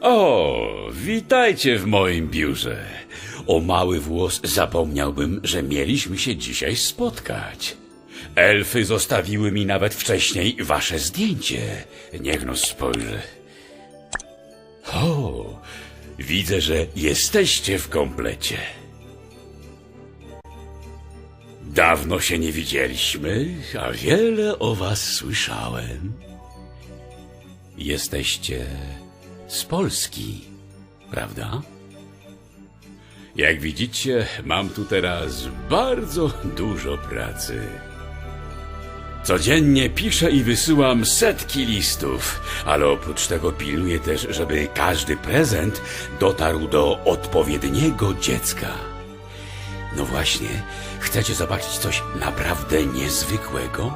O, witajcie w moim biurze. O mały włos zapomniałbym, że mieliśmy się dzisiaj spotkać. Elfy zostawiły mi nawet wcześniej wasze zdjęcie. Niech no spojrzę. O, widzę, że jesteście w komplecie. Dawno się nie widzieliśmy, a wiele o was słyszałem. Jesteście z Polski, prawda? Jak widzicie, mam tu teraz bardzo dużo pracy. Codziennie piszę i wysyłam setki listów, ale oprócz tego pilnuję też, żeby każdy prezent dotarł do odpowiedniego dziecka. No właśnie, chcecie zobaczyć coś naprawdę niezwykłego?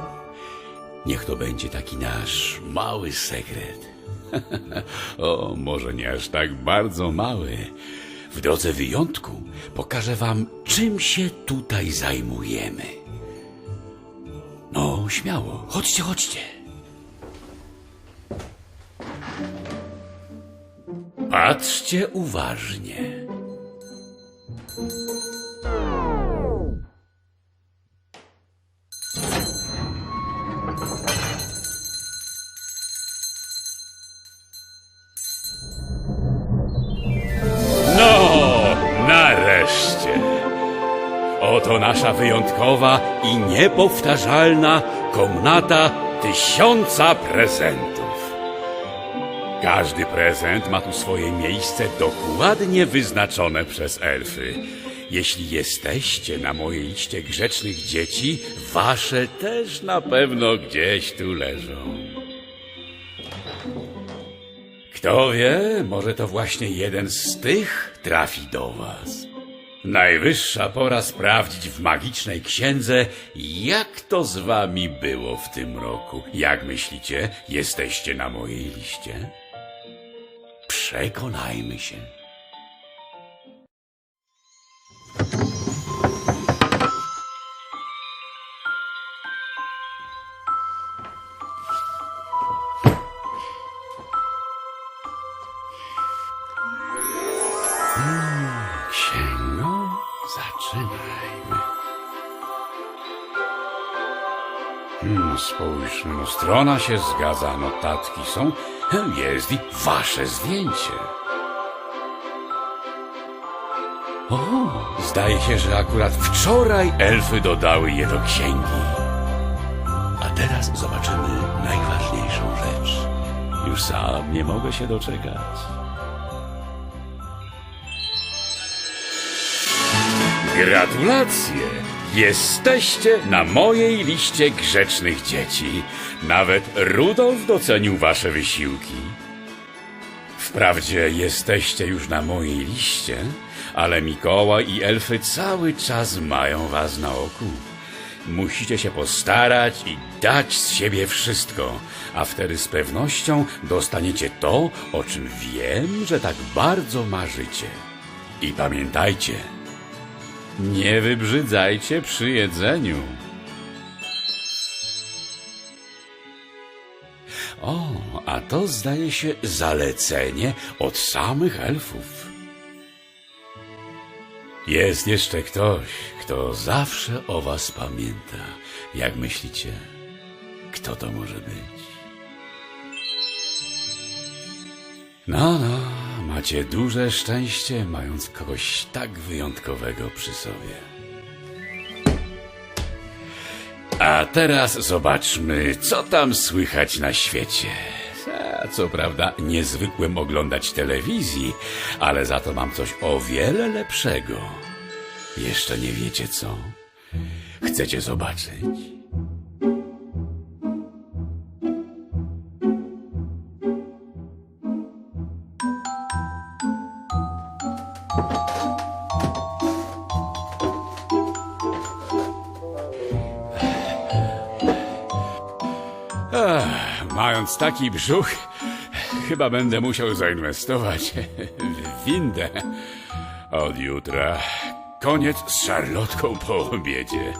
Niech to będzie taki nasz mały sekret. o, może nie aż tak bardzo mały. W drodze wyjątku pokażę wam, czym się tutaj zajmujemy. No, śmiało, chodźcie, chodźcie. Patrzcie uważnie. Oto nasza wyjątkowa i niepowtarzalna komnata tysiąca prezentów. Każdy prezent ma tu swoje miejsce dokładnie wyznaczone przez elfy. Jeśli jesteście na mojej liście grzecznych dzieci, wasze też na pewno gdzieś tu leżą. Kto wie, może to właśnie jeden z tych trafi do was. Najwyższa pora sprawdzić w magicznej księdze, jak to z wami było w tym roku. Jak myślicie, jesteście na mojej liście? Przekonajmy się. Hmm, spójrzmy, no strona się zgadza, notatki są, jest i wasze zdjęcie. O, zdaje się, że akurat wczoraj elfy dodały je do księgi. A teraz zobaczymy najważniejszą rzecz. Już sam nie mogę się doczekać. Gratulacje! Jesteście na mojej liście grzecznych dzieci. Nawet Rudolf docenił wasze wysiłki. Wprawdzie jesteście już na mojej liście, ale Mikołaj i elfy cały czas mają was na oku. Musicie się postarać i dać z siebie wszystko, a wtedy z pewnością dostaniecie to, o czym wiem, że tak bardzo marzycie. I pamiętajcie, nie wybrzydzajcie przy jedzeniu. O, a to zdaje się zalecenie od samych elfów. Jest jeszcze ktoś, kto zawsze o was pamięta. Jak myślicie, kto to może być? No, no, macie duże szczęście, mając kogoś tak wyjątkowego przy sobie. A teraz zobaczmy, co tam słychać na świecie. Co prawda, niezwykłem oglądać telewizji, ale za to mam coś o wiele lepszego. Jeszcze nie wiecie co? Chcecie zobaczyć? Mając taki brzuch, chyba będę musiał zainwestować w windę. Od jutra koniec z szarlotką po obiedzie.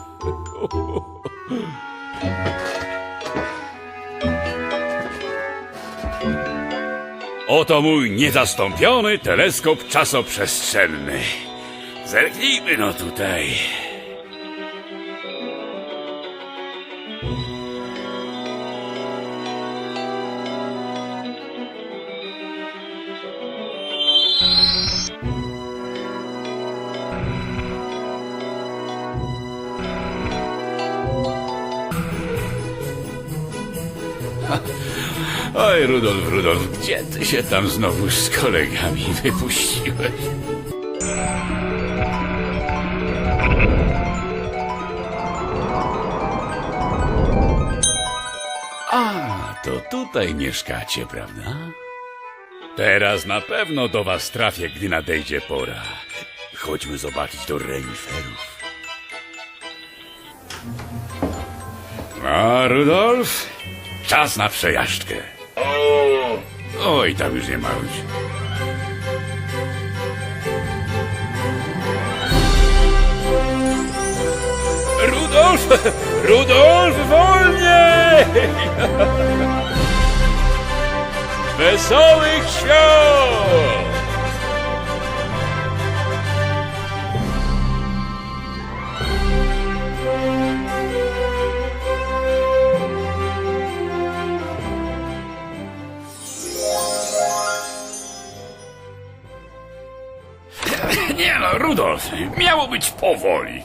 Oto mój niezastąpiony teleskop czasoprzestrzenny. Zerknijmy no tutaj. Oj, Rudolf, Rudolf, gdzie ty się tam znowu z kolegami wypuściłeś? A, to tutaj mieszkacie, prawda? Teraz na pewno do was trafię, gdy nadejdzie pora. Chodźmy zobaczyć do reniferów. A, Rudolf? Czas na przejażdżkę. Oj, tam już nie ma ludzi. Rudolf! Rudolf, wolniej! Wesołych świąt! Nie no, Rudolf, miało być powoli.